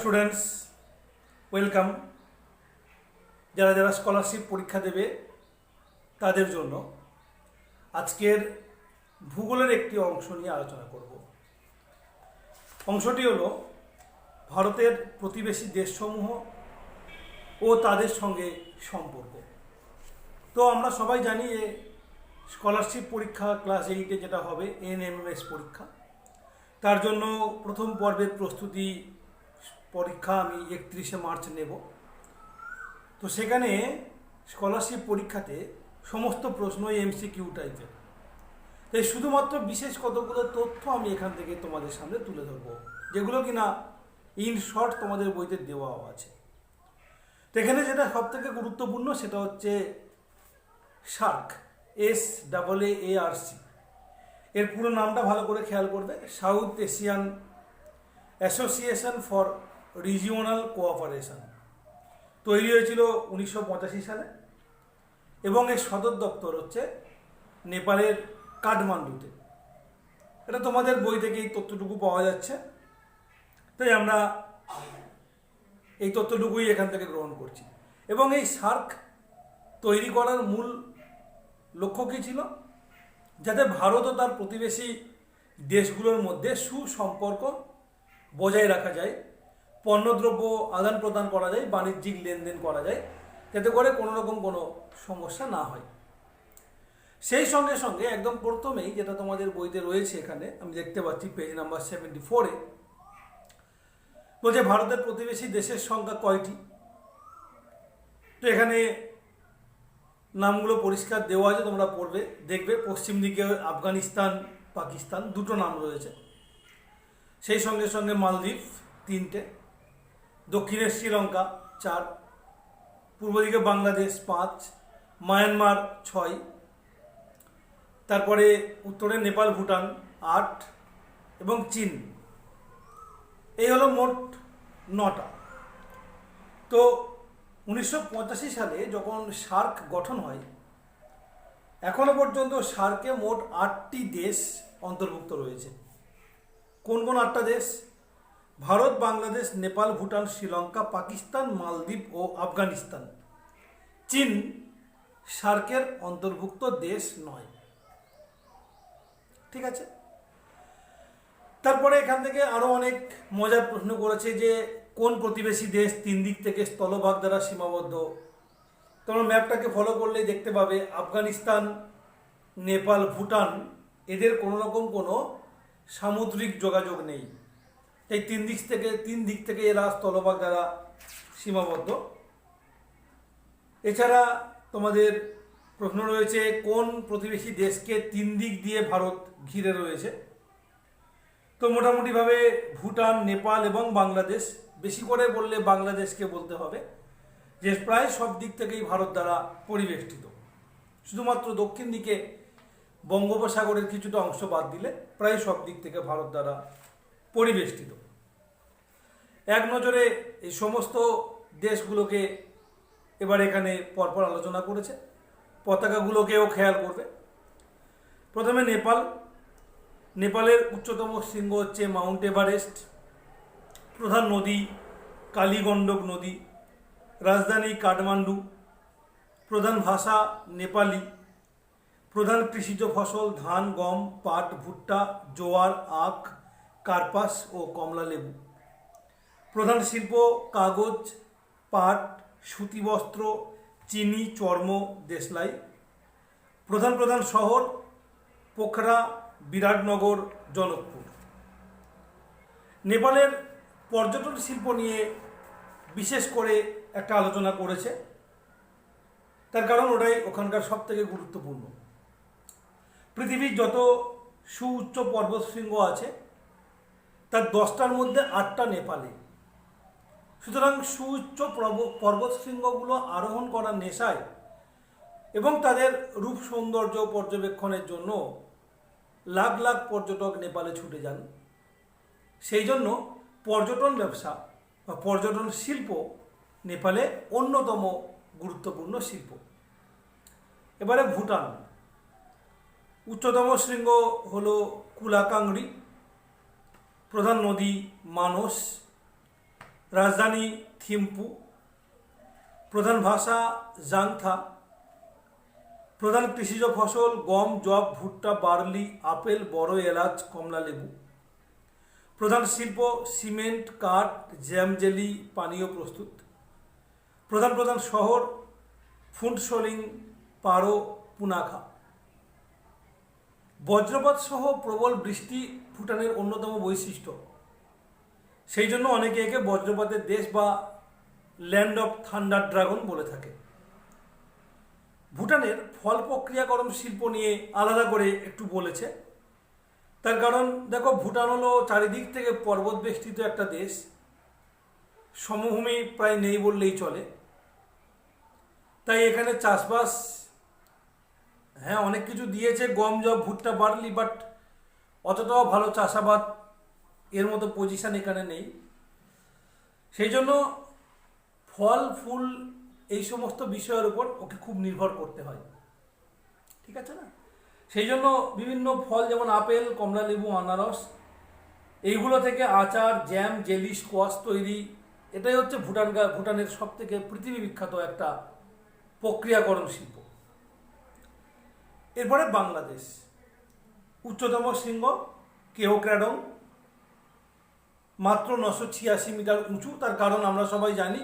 Students welcome যারা যারা scholarship পরীক্ষা দেবে, তাদের জন্য আজকের ভূগোলের একটি অংশ নিয়ে আলোচনা করব। অংশটি হলো ভারতের প্রতিবেশী দেশসমূহ ও তাদের সঙ্গে সম্পর্ক। তো আমরা সবাই জানি যে স্কলারশিপ পরীক্ষা ক্লাস এইটে যেটা হবে এনএমএস পরীক্ষা। তার জন্য প্রথম পর্বের প্রস্তুতি পরীক্ষা আমি একত্রিশে মার্চ নেব। তো সেখানে স্কলারশিপ পরীক্ষাতে সমস্ত প্রশ্ন এমসিকিউ টাইপের তাই শুধুমাত্র বিশেষ কতগুলো তথ্য আমি এখান থেকে তোমাদের সামনে তুলে ধরবো, যেগুলো কিনা ইন শর্ট তোমাদের বইতে দেওয়াও আছে। তো এখানে যেটা সব থেকে গুরুত্বপূর্ণ সেটা হচ্ছে SAARC S double A R C এর পুরো নামটা ভালো করে খেয়াল করবে, South Asian Association for Regional Cooperation তৈরি হয়েছিল উনিশশো পঁচাশি সালে এবং এর সদর দপ্তর হচ্ছে নেপালের কাঠমান্ডুতে। এটা তোমাদের বই থেকে এই তথ্যটুকু পাওয়া যাচ্ছে। তাই আমরা এই তথ্যটুকুই এখান থেকে গ্রহণ করছি। এবং এই সার্ক তৈরি করার মূল লক্ষ্য কী ছিল? যাতে ভারত ও তার প্রতিবেশী দেশগুলোর মধ্যে সুসম্পর্ক বজায় রাখা যায় পণ্যদ্রব্য আদান প্রদান করা যায়, বাণিজ্যিক লেনদেন করা যায়। যাতে করে কোনো রকম কোনো সমস্যা না হয়। সেই সঙ্গে সঙ্গে একদম প্রথমেই যেটা তোমাদের বইতে রয়েছে এখানে, আমি দেখতে পাচ্ছি পেজ নাম্বার সেভেন্টি ফোরে বলছে ভারতের প্রতিবেশী দেশের সংখ্যা কয়টি? তো এখানে নামগুলো পরিষ্কার দেওয়া আছে, তোমরা পড়বে, দেখবে পশ্চিম দিকে আফগানিস্তান, পাকিস্তান, দুটো নাম রয়েছে। সেই সঙ্গে সঙ্গে মালদ্বীপ, তিনটে। দক্ষিণে শ্রীলঙ্কা চার, পূর্ব দিকে বাংলাদেশ পাঁচ, মায়ানমার ছয়, তারপরে উত্তরে নেপাল, ভুটান আট এবং চীন। এই হলো মোট নটা। তো উনিশশো পঁচাশি সালে যখন সার্ক গঠন হয়, এখনও পর্যন্ত সার্কে মোট আটটি দেশ অন্তর্ভুক্ত রয়েছে। কোন কোন আটটা দেশ? ভারত, বাংলাদেশ, নেপাল, ভুটান, শ্রীলঙ্কা, পাকিস্তান, মালদ্বীপ ও আফগানিস্তান। চীন সার্কের অন্তর্ভুক্ত দেশ নয়। ঠিক আছে? তারপরে এখান থেকে আরও অনেক মজার প্রশ্ন করেছে যে, কোন প্রতিবেশী দেশ তিন দিক থেকে স্থলভাগ দ্বারা সীমাবদ্ধ? তোমরা ম্যাপটাকে ফলো করলেই দেখতে পাবে, আফগানিস্তান, নেপাল, ভুটান, এদের কোনো রকম কোনো সামুদ্রিক যোগাযোগ নেই। তাই তিন দিক থেকে, তিন দিক থেকে এরা স্থলভাগ দ্বারা সীমাবদ্ধ। এছাড়া তোমাদের প্রশ্ন রয়েছে, কোন প্রতিবেশী দেশকে তিন দিক দিয়ে ভারত ঘিরে রয়েছে? তো মোটামুটিভাবে ভুটান, নেপাল এবং বাংলাদেশ, বেশি করে বললে বাংলাদেশকে বলতে হবে, যে প্রায় সব দিক থেকেই ভারত দ্বারা পরিবেষ্টিত। শুধুমাত্র দক্ষিণ দিকে বঙ্গোপসাগরের কিছুটা অংশ বাদ দিলে প্রায় সব দিক থেকে ভারত দ্বারা পরিবেষ্টিত। এক নজরে এই সমস্ত দেশগুলোকে এবার এখানে পরপর আলোচনা করেছে। পতাকাগুলোকেও খেয়াল করবে। প্রথমে নেপাল। নেপালের উচ্চতম শৃঙ্গ হচ্ছে মাউন্ট এভারেস্ট, প্রধান নদী কালীগণ্ডক নদী, রাজধানী কাঠমান্ডু, প্রধান ভাষা নেপালি, প্রধান কৃষিজ ফসল ধান, গম, পাট, ভুট্টা, জোয়ার, আখ, কার্পাস ও কমলা লেবু প্রধান শিল্প, কাগজ, পাট, সুতি বস্ত্র, চিনি, চর্ম, দেশলাই। প্রধান প্রধান শহর, পোখরা, বিরাটনগর, জনকপুর। নেপালের পর্যটন শিল্প নিয়ে বিশেষ করে একটা আলোচনা করেছে। তার কারণ ওটাই ওখানকার সব থেকে গুরুত্বপূর্ণ। পৃথিবীর যত সুউচ্চ পর্বতশৃঙ্গ আছে, তার দশটার মধ্যে আটটা নেপালে। সুতরাং সুউচ্চ পর্বতশৃঙ্গগুলো আরোহণ করার নেশায় এবং তাদের রূপ সৌন্দর্য পর্যবেক্ষণের জন্য লাখ লাখ পর্যটক নেপালে ছুটে যান। সেই জন্য পর্যটন ব্যবসা বা পর্যটন শিল্প নেপালে অন্যতম গুরুত্বপূর্ণ শিল্প। এবারে ভুটান। উচ্চতম শৃঙ্গ হল কুলাকাংড়ি, প্রধান নদী মানস রাজধানী থিম্পু। প্রধান ভাষা জাংথা। প্রধান কৃষিজ ফসল গম জব ভুট্টা, বার্লি, আপেল, বড় এলাচ, কমলা লেবু। প্রধান শিল্প সিমেন্ট, কাঠ, জ্যাম জেলি, পানীয় প্রস্তুত। প্রধান প্রধান শহর ফুন্টসোলিং, পারো, পুনাখা। বজ্রপাত সহ প্রবল বৃষ্টি ভুটানের অন্যতম বৈশিষ্ট্য। সেই জন্য অনেকে একে বজ্রপাতের দেশ বা ল্যান্ড অফ থান্ডার ড্রাগন বলে থাকে। ভুটানের ফল প্রক্রিয়াকরণ শিল্প নিয়ে আলাদা করে একটু বলেছে। তার কারণ, দেখো, ভুটান হলো চারিদিক থেকে পর্বত বেষ্টিত একটা দেশ। সমভূমি প্রায় নেই বললেই চলে। তাই এখানে চাষবাস হ্যাঁ অনেক কিছু দিয়েছে। গম জব ভুট্টা, বার্লি, বাট অতটাও ভালো চাষাবাদ এর মতো পজিশন এখানে নেই। সেই জন্য ফল, ফুল এই সমস্ত বিষয়ের উপর ওকে খুব নির্ভর করতে হয়। ঠিক আছে না? সেই জন্য বিভিন্ন ফল যেমন আপেল, কমলা লেবু, আনারস, এইগুলো থেকে আচার জ্যাম জেলি স্কোয়াশ তৈরি, এটাই হচ্ছে ভুটান ভুটানের সব থেকে পৃথিবী বিখ্যাত একটা প্রক্রিয়াকরণ শিল্প। এরপরে বাংলাদেশ। উচ্চতম শৃঙ্গ কেওক্রাডং মাত্র নশো ছিয়াশি মিটার উঁচু, তার কারণ আমরা সবাই জানি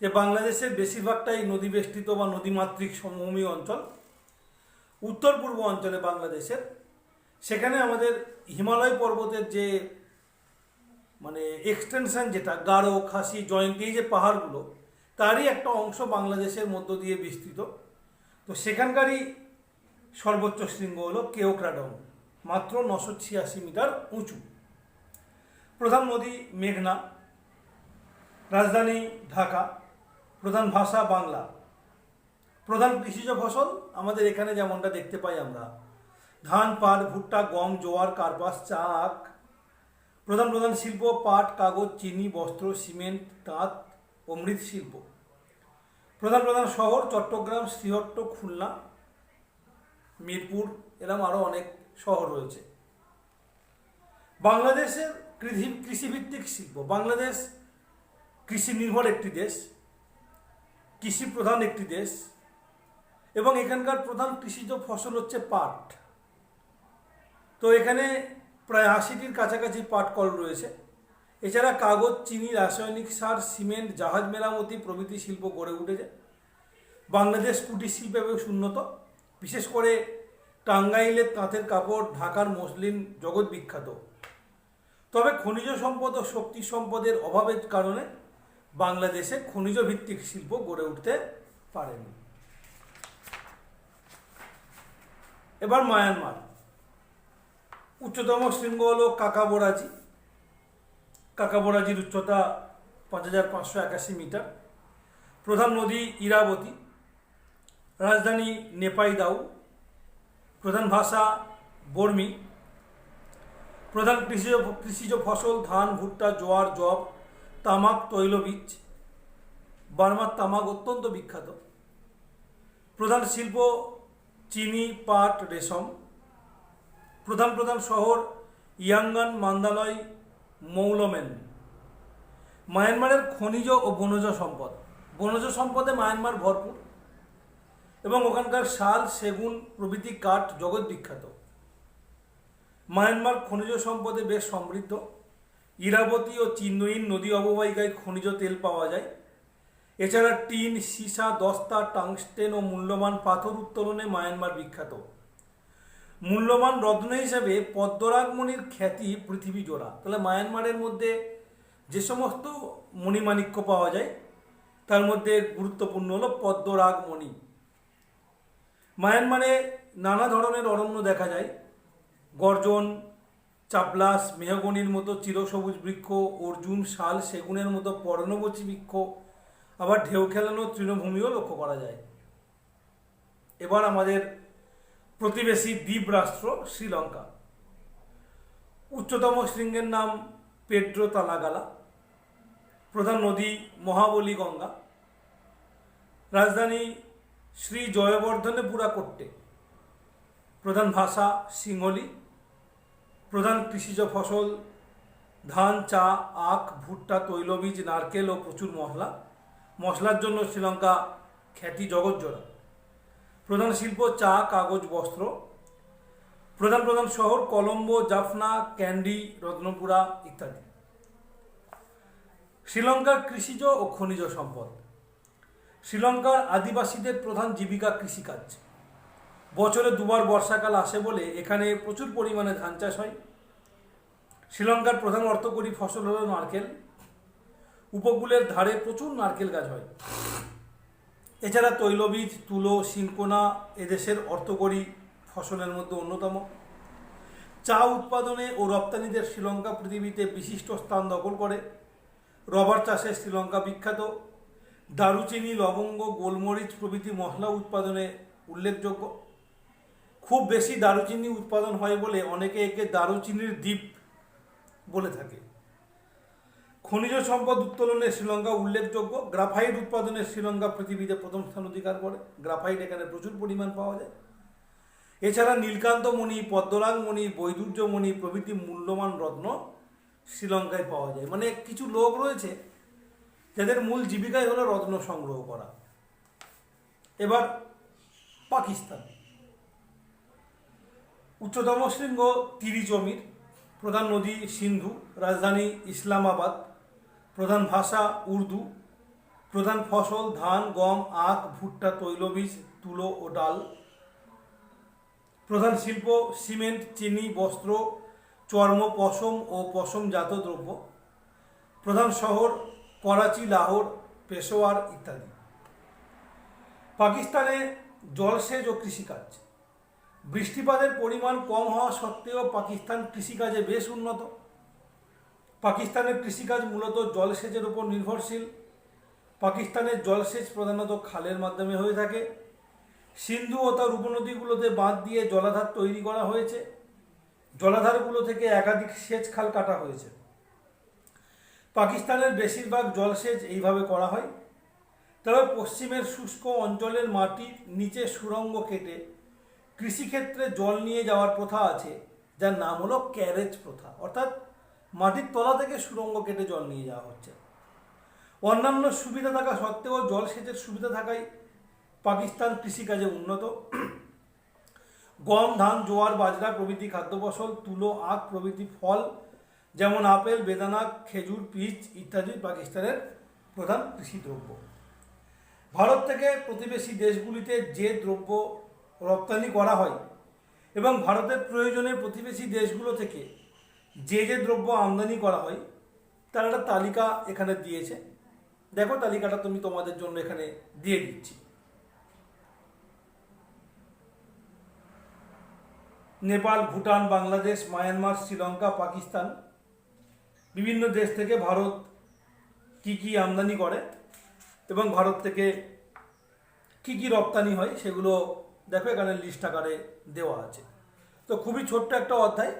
যে বাংলাদেশের বেশিরভাগটাই নদী বেষ্টিত বা নদীমাতৃক সমভূমি অঞ্চল। উত্তর পূর্ব অঞ্চলে বাংলাদেশের। সেখানে আমাদের হিমালয় পর্বতের যে মানে এক্সটেনশন যেটা গাঢ় খাসি, জয়ন্তী যে পাহাড়গুলো, তারই একটা অংশ বাংলাদেশের মধ্য দিয়ে বিস্তৃত তো সেখানকারই সর্বোচ্চ শৃঙ্গ হলো কেওক্রাডং, মাত্র নশো ছিয়াশি মিটার উঁচু। প্রধান নদী মেঘনা, রাজধানী ঢাকা, প্রধান ভাষা বাংলা। প্রধান কৃষিজ ফসল আমাদের এখানে যেমনটা দেখতে পাই আমরা। ধান, পাট, ভুট্টা, গম, জোয়ার, কার্পাস চা আখ প্রধান প্রধান শিল্প পাট, কাগজ, চিনি, বস্ত্র, সিমেন্ট, তাঁত ও মৃৎশিল্প। প্রধান প্রধান শহর চট্টগ্রাম, শ্রীহট্ট, খুলনা, মিরপুর এরকম আরও অনেক শহর রয়েছে। বাংলাদেশের কৃষি, কৃষিভিত্তিক শিল্প। বাংলাদেশ কৃষি নির্ভর একটি দেশ, কৃষি প্রধান একটি দেশ, এবং এখানকার প্রধান কৃষিজ ফসল হচ্ছে পাট। তো এখানে প্রায় আশিটির কাছাকাছি পাট কল রয়েছে। এছাড়া কাগজ, চিনি, রাসায়নিক সার, সিমেন্ট, জাহাজ মেরামতি প্রভৃতি শিল্প গড়ে উঠেছে। বাংলাদেশ কুটির শিল্পে বেশ উন্নত। বিশেষ করে টাঙ্গাইলের তাঁতের কাপড়, ঢাকার মসলিন জগৎ বিখ্যাত। তবে খনিজ সম্পদ ও শক্তি সম্পদের অভাবের কারণে বাংলাদেশে খনিজ ভিত্তিক শিল্প গড়ে উঠতে পারেনি। এবার মায়ানমার। উচ্চতম শৃঙ্গ হল কাকাবোরাজি কাকাবোরাজির উচ্চতা পাঁচ হাজার পাঁচশো একাশি মিটার। প্রধান নদী ইরাবতী। রাজধানী নেপাইদাউ। প্রধান ভাষা বর্মি। প্রধান কৃষিজ কৃষিজ ফসল ধান, ভুট্টা, জোয়ার জব তামাক তৈলবীজ বার্মার তামাক অত্যন্ত বিখ্যাত। প্রধান শিল্প চিনি, পাট, রেশম। প্রধান প্রধান শহর ইয়াঙ্গান, মান্দালয়, মৌলমেন। মায়ানমারের খনিজ ও বনজ সম্পদ। বনজ সম্পদে মায়ানমার ভরপুর। এবং ওখানকার শাল, সেগুন, প্রভৃতি কাঠ জগৎ বিখ্যাত। মায়ানমার খনিজ সম্পদে বেশ সমৃদ্ধ। ইরাবতী ও চিন্নইন নদী অববাহিকায় খনিজ তেল পাওয়া যায়। এছাড়া টিন, সীসা, দস্তা, টাংস্টেন ও মূল্যবান পাথর উত্তোলনে মায়ানমার বিখ্যাত। মূল্যবান রত্ন হিসেবে পদ্মরাগমণির খ্যাতি পৃথিবী জোড়া। তাহলে মায়ানমারের মধ্যে যে সমস্ত মণিমাণিক্য পাওয়া যায়, তার মধ্যে গুরুত্বপূর্ণ হলো পদ্মরাগমণি মায়ানমারে নানা ধরনের অরণ্য দেখা যায়। গর্জন, চাপলাস, মেহগনির মতো চিরসবুজ বৃক্ষ, অর্জুন, শাল, সেগুনের মতো পর্ণবচী বৃক্ষ, আবার ঢেউ খেলানো তৃণভূমিও লক্ষ্য করা যায়। এবার আমাদের প্রতিবেশী দ্বীপ রাষ্ট্র শ্রীলঙ্কা। উচ্চতম শৃঙ্গের নাম পেড্রো তালাগালা, প্রধান নদী মহাবলী গঙ্গা, রাজধানী শ্রী জয়বর্ধনে পুরাকোট্টে প্রধান ভাষা সিংহলি প্রধান কৃষিজ ফসল, ধান, চা, আখ, ভুট্টা, তৈলবীজ, নারকেল ও প্রচুর মশলা। মশলার জন্য শ্রীলঙ্কা খ্যাতি জগৎজোড়া প্রধান শিল্প চা, কাগজ, বস্ত্র। প্রধান প্রধান শহর কলম্বো, জাফনা, ক্যান্ডি, রত্নপুরা ইত্যাদি। শ্রীলঙ্কার কৃষিজ ও খনিজ সম্পদ। শ্রীলঙ্কার আদিবাসীদের প্রধান জীবিকা কৃষিকাজ। বছরে দুবার বর্ষাকাল আসে বলে এখানে প্রচুর পরিমাণে ধান চাষ হয়। শ্রীলঙ্কার প্রধান অর্থকরী ফসল হলো নারকেল। উপকূলের ধারে প্রচুর নারকেল গাছ হয়। এছাড়া তৈলবীজ, তুলো সিনকোনা এদেশের অর্থকরী ফসলের মধ্যে অন্যতম। চা উৎপাদনে ও রপ্তানিদের শ্রীলঙ্কা পৃথিবীতে বিশিষ্ট স্থান দখল করে। রবার চাষে শ্রীলঙ্কা বিখ্যাত। দারুচিনি, লবঙ্গ, গোলমরিচ প্রভৃতি মশলা উৎপাদনে উল্লেখযোগ্য। খুব বেশি দারুচিনি উৎপাদন হয় বলে অনেকে একে দারুচিনির দ্বীপ বলে থাকে। খনিজ সম্পদ উত্তোলনে শ্রীলঙ্কা উল্লেখযোগ্য। গ্রাফাইট উৎপাদনে শ্রীলঙ্কা পৃথিবীতে প্রথম স্থান অধিকার করে। গ্রাফাইট এখানে প্রচুর পরিমাণ পাওয়া যায়। এছাড়া নীলকান্তমণি পদ্মরাগমণি বৈদুর্যমণি প্রভৃতি মূল্যবান রত্ন শ্রীলঙ্কায় পাওয়া যায়। মানে কিছু লোক রয়েছে যাদের মূল জীবিকাই হলো রত্ন সংগ্রহ করা। এবার পাকিস্তান। উচ্চতম শৃঙ্গ তিরি জমির প্রধান নদী সিন্ধু, রাজধানী ইসলামাবাদ, প্রধান ভাষা উর্দু, প্রধান ফসল ধান, গম, আখ, ভুট্টা, তৈলবীজ, তুলো ও ডাল, প্রধান শিল্প সিমেন্ট, চিনি, বস্ত্র, চর্ম, পশম ও পশমজাত দ্রব্য, প্রধান শহর করাচি, লাহোর, পেশোয়ার ইত্যাদি। পাকিস্তানে জলসেচ ও কৃষিকাজ। বৃষ্টিপাতের পরিমাণ কম হওয়া সত্ত্বেও পাকিস্তান কৃষিকাজে বেশ উন্নত। পাকিস্তানের কৃষিকাজ মূলত জলসেচের উপর নির্ভরশীল। পাকিস্তানের জলসেচ প্রধানত খালের মাধ্যমে হয়ে থাকে। সিন্ধু ও তার উপনদীগুলোতে বাঁধ দিয়ে জলাধার তৈরি করা হয়েছে। জলাধারগুলো থেকে একাধিক সেচ খাল কাটা হয়েছে। পাকিস্তানের বেশিরভাগ জলসেচ এইভাবে করা হয়। তবে পশ্চিমের শুষ্ক অঞ্চলের মাটির নিচে সুড়ঙ্গ কেটে কৃষিক্ষেত্রে জল নিয়ে যাওয়ার প্রথা আছে, যার নাম হলো ক্যারেজ প্রথা। অর্থাৎ মাটির তলা থেকে সুড়ঙ্গ কেটে জল নিয়ে যাওয়া হচ্ছে। অন্যান্য সুবিধা থাকা সত্ত্বেও জলসেচের সুবিধা থাকায় পাকিস্তান কৃষিকাজে উন্নত। গম, ধান, জোয়ার, বাজরা প্রভৃতি খাদ্য ফসল, তুলো, আখ প্রভৃতি ফল, যেমন আপেল, বেদানা, খেজুর, পিচ ইত্যাদি পাকিস্তানের প্রধান কৃষি দ্রব্য ভারত থেকে প্রতিবেশী দেশগুলিতে যে দ্রব্য রপ্তানি করা হয় এবং ভারতের প্রয়োজনে প্রতিবেশী দেশগুলো থেকে যে যে দ্রব্য আমদানি করা হয়, তার একটা তালিকা এখানে দিয়েছে। দেখো তালিকাটা তুমি তোমাদের জন্য এখানে দিয়ে দিচ্ছি। নেপাল, ভুটান, বাংলাদেশ, মায়ানমার, শ্রীলঙ্কা, পাকিস্তান বিভিন্ন দেশ থেকে ভারত কি কি আমদানি করে এবং ভারত থেকে কি কি রপ্তানি হয় সেগুলো দেখো এখানে লিস্ট আকারে দেওয়া আছে। তো খুবই ছোট্ট একটা অধ্যায়।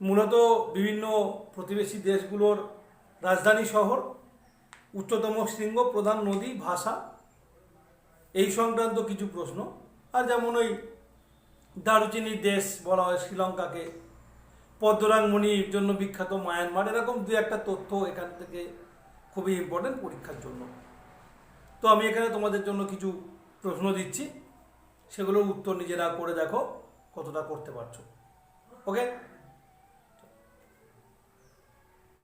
মূলত বিভিন্ন প্রতিবেশী দেশগুলোর রাজধানী শহর, উচ্চতম শৃঙ্গ, প্রধান নদী, ভাষা, এই সংক্রান্ত কিছু প্রশ্ন। আর যেমন ওই দারুচিনির দেশ বলা হয় শ্রীলঙ্কাকে পদ্মরাংমণির জন্য বিখ্যাত মায়ানমার, এরকম দু একটা তথ্য এখান থেকে খুবই ইম্পর্টেন্ট পরীক্ষার জন্য। তো আমি এখানে তোমাদের জন্য কিছু প্রশ্ন দিচ্ছি। সেগুলোর উত্তর নিজেরা করে দেখো কতটা করতে পারছ। ওকে